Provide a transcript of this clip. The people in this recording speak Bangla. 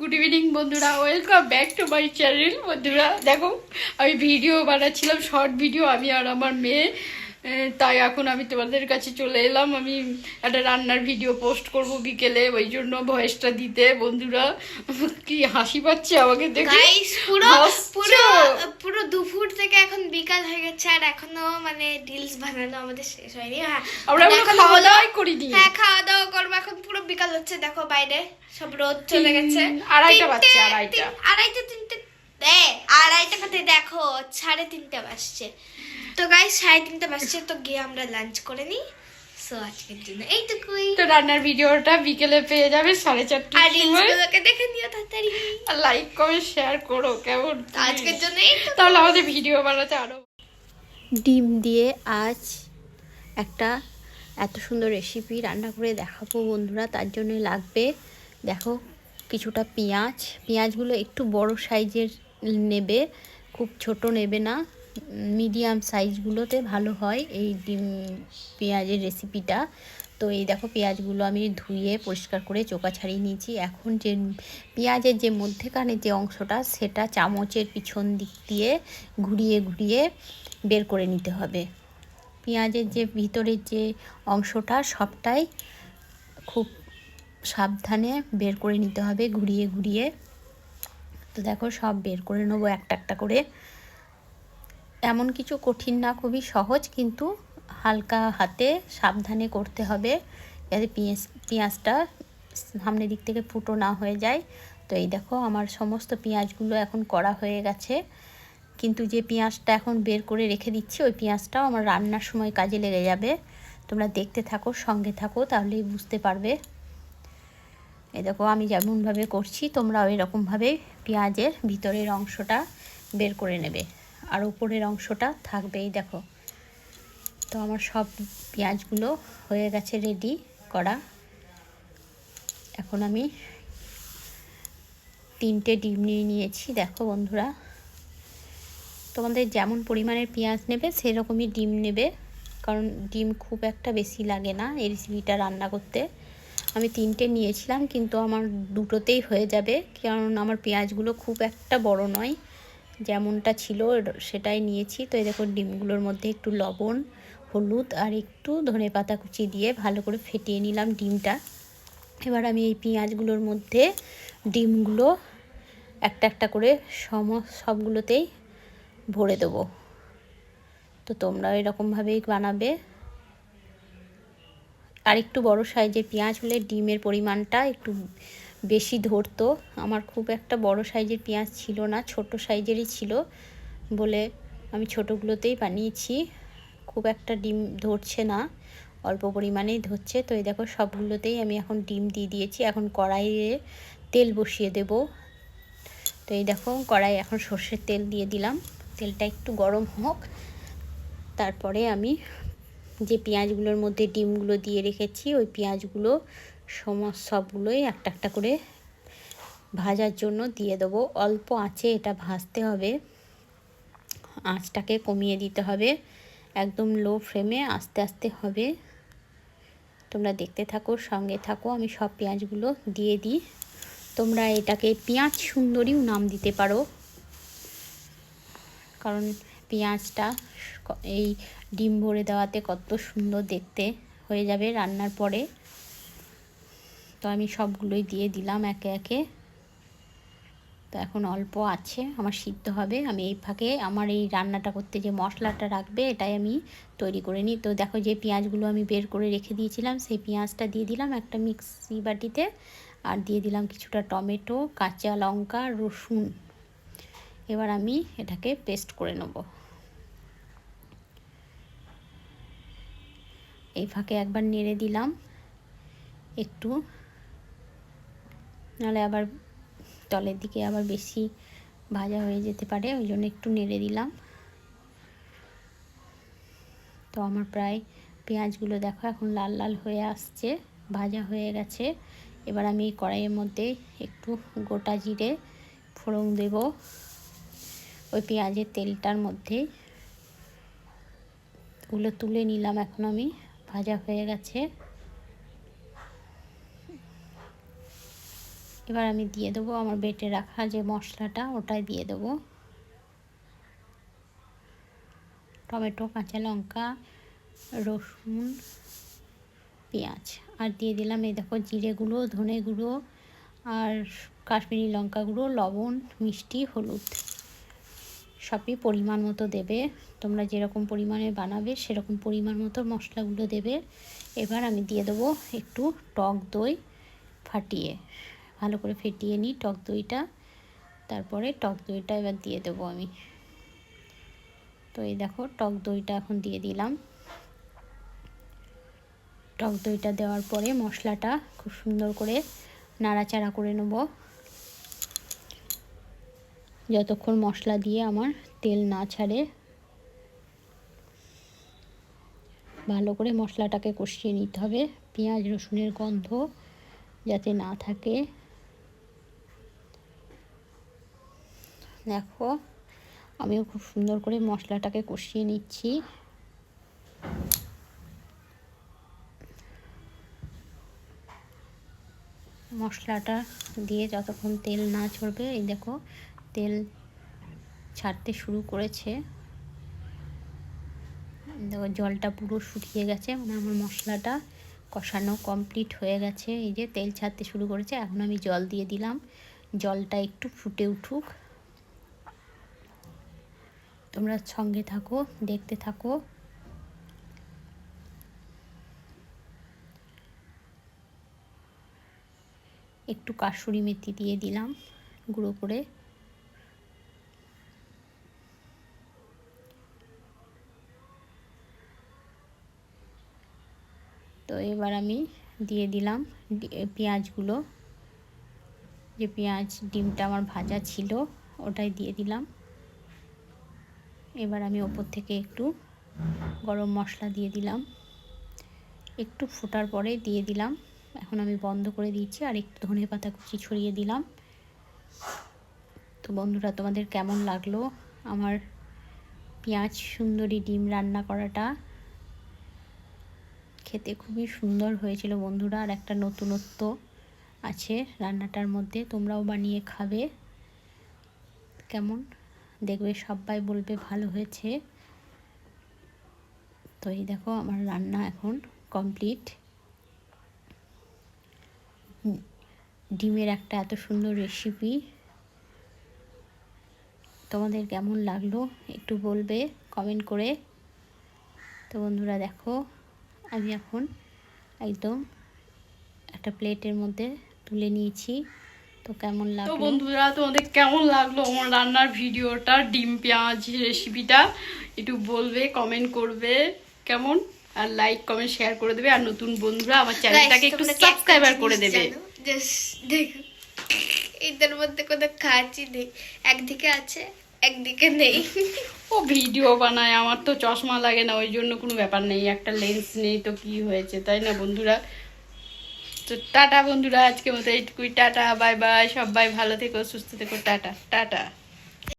গুড ইভিনিং বন্ধুরা। Welcome back to my channel বন্ধুরা। দেখো, আমি ভিডিও বানাচ্ছিলাম শর্ট ভিডিও আমি আর আমার মেয়ে। তাই এখন আমি তোমাদের কাছে চলে এলাম। আমি একটা রান্নার ভিডিও পোস্ট করব বিকেলে ওই জন্য ভয়েসটা দিতে বন্ধুরা। কি হাসি পাচ্ছে আমাকে দেখে? পুরো পুরো পুরো দুপুর থেকে এখন বিকাল হয়ে গেছে আর এখনও মানে রিলস বানানো আমাদের শেষ হয়নি। হ্যাঁ আমরা এখন খাওয়া দাওয়াই করিনি। হ্যাঁ খাওয়া দাওয়া করব। এখন পুরো বিকাল হচ্ছে দেখো বাইরে। সব রোদ চলে গেছে। আড়াইটা বাজছে, আড়াইটা। আড়াইটা তিনটে আড়াইটা কোথায় দেখো সাড়ে তিনটে বাজছে। তো গাইস সাড়ে তিনটে বাজছে তো গিয়ে আমরা লাঞ্চ করে নিই। সো আজকের জন্য এইটুকুই। তো রান্নার ভিডিওটা বিকেলে পেয়ে যাবে সাড়ে আর চারটার রিলস সময়। গুলোকে দেখে নিও তাড়াতাড়ি। আর লাইক কমেন্ট শেয়ার করো কেমন? আজকের জন্য তাহলে আমাদের ভিডিও বানাতে আরও ডিম দিয়ে আজ একটা এত সুন্দর রেসিপি রান্না করে দেখাবো বন্ধুরা তার জন্য লাগবে। দেখো কিছুটা পেঁয়াজ। পেঁয়াজগুলো একটু বড় সাইজের নেবে খুব ছোট নেবে না। মিডিয়াম সাইজগুলোতে ভালো হয় এই ডিম পেঁয়াজের রেসিপিটা। তো এই দেখো পেঁয়াজগুলো আমি ধুয়ে পরিষ্কার করে চোকা ছাড়িয়ে নিয়েছি। এখন যে পেঁয়াজের যে মধ্যেখানে যে অংশটা, সেটা চামচের পিছন দিক দিয়ে ঘুরিয়ে ঘুরিয়ে বের করে নিতে হবে। পেঁয়াজের যে ভিতরের যে অংশটা, সবটাই খুব সাবধানে বের করে নিতে হবে ঘুরিয়ে ঘুরিয়ে। তো দেখো সব বের করে নেব একটা একটা করে। এমন কিছু কঠিন না, খুবই সহজ, কিন্তু হালকা হাতে সাবধানে করতে হবে যাতে পেঁয়াজ, পেঁয়াজটা সামনের দিক থেকে ফুটো না হয়ে যায়। তো এই দেখো, আমার সমস্ত পেঁয়াজগুলো এখন করা হয়ে গেছে। কিন্তু যে পেঁয়াজটা এখন বের করে রেখে দিচ্ছি, ওই পেঁয়াজটাও আমার রান্নার সময় কাজে লেগে যাবে। তোমরা দেখতে থাকো, সঙ্গে থাকো, তাহলেই বুঝতে পারবে। এই দেখো, আমি যেমনভাবে করছি, তোমরাও এরকমভাবে পেঁয়াজের ভিতরের অংশটা বের করে নেবে। আর উপরের অংশটা থাকবেই, দেখো। তো আমার সব পেঁয়াজগুলো হয়ে গেছে রেডি করা। এখন আমি তিনটে ডিম নিয়ে নিয়েছি, দেখো বন্ধুরা। তোমাদের যেমন পরিমাণের পেঁয়াজ নেবে, সেরকমই ডিম নেবে। কারণ ডিম খুব একটা বেশি লাগে না এই রেসিপিটা রান্না করতে। আমি তিনটে নিয়েছিলাম, কিন্তু আমার দুটোতেই হয়ে যাবে। কারণ আমার পেঁয়াজগুলো খুব একটা বড় নয়। যেমনটা ছিল সেটাই নিয়েছি। তো এই দেখো ডিমগুলোর মধ্যে একটু লবণ, হলুদ আর একটু ধনে পাতা কুচি দিয়ে ভালো করে ফেটিয়ে নিলাম ডিমটা। এবার আমি এই পেঁয়াজগুলোর মধ্যে ডিমগুলো একটা একটা করে সম, সবগুলোতেই ভরে দেবো। তো তোমরা এরকমভাবেই বানাবে। আর একটু বড় সাইজের পেঁয়াজ হলে ডিমের পরিমাণটা একটু বেশি ধরতো। আমার খুব একটা বড় সাইজের পেঁয়াজ ছিল না, ছোট সাইজেরই ছিল বলে আমি ছোটোগুলোতেই বানিয়েছি। খুব একটা ডিম ধরছে না, অল্প পরিমাণেই ধরছে। তো এই দেখো সবগুলোতেই আমি এখন ডিম দিয়ে দিয়েছি। এখন কড়াইয়ে তেল বসিয়ে দেব। তো এই দেখো কড়াই এখন সর্ষের তেল দিয়ে দিলাম। তেলটা একটু গরম হোক, তারপরে আমি যে পেঁয়াজগুলোর মধ্যে ডিমগুলো দিয়ে রেখেছি, ওই পেঁয়াজগুলো সবগুলোই একটা একটা করে ভাজার জন্য দিয়ে দেবো। অল্প আঁচে এটা ভাজতে হবে। আঁচটাকে কমিয়ে দিতে হবে। একদম লো ফ্লেমে আস্তে আস্তে হবে। তোমরা দেখতে থাকো, সঙ্গে থাকো, আমি সব পেঁয়াজগুলো দিয়ে দিই। তোমরা এটাকে পেঁয়াজ সুন্দরীও নাম দিতে পারো। কারণ পেঁয়াজটা এই ডিম ভরে দেওয়াতে কত সুন্দর দেখতে হয়ে যাবে রান্নার পরে। তো আমি সবগুলোই দিয়ে দিলাম একে একে। তো এখন অল্প আছে, আমার সিদ্ধ হবে। আমি এই ফাঁকে আমার এই রান্নাটা করতে যে মশলাটা রাখবে, এটাই আমি তৈরি করে নিই। তো দেখো যে পেঁয়াজগুলো আমি বের করে রেখে দিয়েছিলাম, সেই পেঁয়াজটা দিয়ে দিলাম একটা মিক্সি বাটিতে। আর দিয়ে দিলাম কিছুটা টমেটো, কাঁচা লঙ্কা, রসুন। এবার আমি এটাকে পেস্ট করে নেব। এই ফাঁকে একবার নেড়ে দিলাম। একটু নাহলে আবার তলের দিকে আবার বেশি ভাজা হয়ে যেতে পারে, ওই জন্য একটু নেড়ে দিলাম। তো আমার প্রায় পেঁয়াজগুলো দেখো এখন লাল লাল হয়ে আসছে, ভাজা হয়ে গেছে। এবার আমি কড়াইয়ের মধ্যে একটু গোটা জিরে ফোড়ন দেব। ওই পেঁয়াজের তেলটার মধ্যে ওগুলো তুলে নিলাম এখন আমি, ভাজা হয়ে গেছে। এবার আমি দিয়ে দেবো আমার বেটে রাখা যে মশলাটা, ওটাই দিয়ে দেবো। টমেটো, কাঁচা লঙ্কা, রসুন, পেঁয়াজ। আর দিয়ে দিলাম এই দেখো জিরে গুঁড়ো, ধনে গুঁড়ো আর কাশ্মীরি লঙ্কা গুঁড়ো, লবণ, মিষ্টি, হলুদ। সবই পরিমাণ মতো দেবে। তোমরা যেরকম পরিমাণে বানাবে সেরকম পরিমাণ মতো মশলাগুলো দেবে। এবার আমি দিয়ে দেবো একটু টক দই ফাটিয়ে। ভালো করে ফেটিয়ে নিই, টক দইটা। তারপরে টক দইটা এবার দিয়ে দেবো আমি। তো এই দেখো, টক দইটা এখন দিয়ে দিলাম। টক দইটা দেওয়ার পরে মশলাটা খুব সুন্দর করে নাড়াচাড়া করে নেব। যতক্ষণ মশলা দিয়ে আমার তেল না ছাড়ে, ভালো করে মশলাটাকে কষিয়ে নিতে হবে। পেঁয়াজ রসুনের গন্ধ যাতে না থাকে। দেখো, আমিও খুব সুন্দর করে মশলাটাকে কষিয়ে নিচ্ছি। মশলাটা দিয়ে যতক্ষণ তেল না ছড়বে, এই দেখো, তেল ছাড়তে শুরু করেছে। দেখো, জলটা পুরো শুকিয়ে গেছে মানে আমার মশলাটা কষানো কমপ্লিট হয়ে গেছে। এই যে তেল ছাড়তে শুরু করেছে, এখন আমি জল দিয়ে দিলাম। জলটা একটু ফুটে উঠুক। তোমরা সঙ্গে থাকো, দেখতে থাকো। একটু কাসুরি মেথি দিয়ে দিলাম, গুঁড়ো করে। তো এবার আমি দিয়ে দিলাম পেঁয়াজগুলো। যে পেঁয়াজ, ডিমটা আমার ভাজা ছিল, ওটাই দিয়ে দিলাম। এবার আমি ওপর থেকে একটু গরম মশলা দিয়ে দিলাম। একটু ফোটার পরে দিয়ে দিলাম। এখন আমি বন্ধ করে দিয়েছি আর একটু ধনে পাতা কুচি ছড়িয়ে দিলাম। তো বন্ধুরা, তোমাদের কেমন লাগল আমার পেঁয়াজ সুন্দরী ডিম রান্না করাটা? খেতে খুবই সুন্দর হয়েছিল বন্ধুরা, আর একটা নতুনত্ব আছে রান্নাটার মধ্যে। তোমরাও বানিয়ে খাবে। কেমন? দেখবে সবাই বলবে ভালো হয়েছে। তো এই দেখো আমার রান্না এখন কমপ্লিট ডিমের একটা এত সুন্দর রেসিপি তোমাদের কেমন লাগল একটু বলবে কমেন্ট করে। তো বন্ধুরা দেখো, আমি এখন একদম একটা প্লেটের মধ্যে তুলে নিয়েছি। তো কেমন তো লাগল? বন্ধুরা তোমাদের কেমন লাগল আমার রান্নার ভিডিওটা ডিম পেঁয়াজ রেসিপিটা একটু বলবে কমেন্ট করবে কেমন? আর লাইক কমেন্ট শেয়ার করে দেবে। আর নতুন বন্ধুরা আমার চ্যানেলটাকে একটু সাবস্ক্রাইবার করে দেবে। এদের মধ্যে কোনো কাজই নেই। একদিকে আছে একদিকে নেই। ও ভিডিও বানায় আমার তো চশমা লাগে না ওই জন্য কোনো ব্যাপার নেই। একটা লেন্স নেই তো কি হয়েছে তাই না বন্ধুরা? তো টাটা বন্ধুরা আজকে মতো এইটুকুই, টাটা, বাই বাই, সবাই ভালো থেকো, সুস্থ থেকো, টাটা টাটা।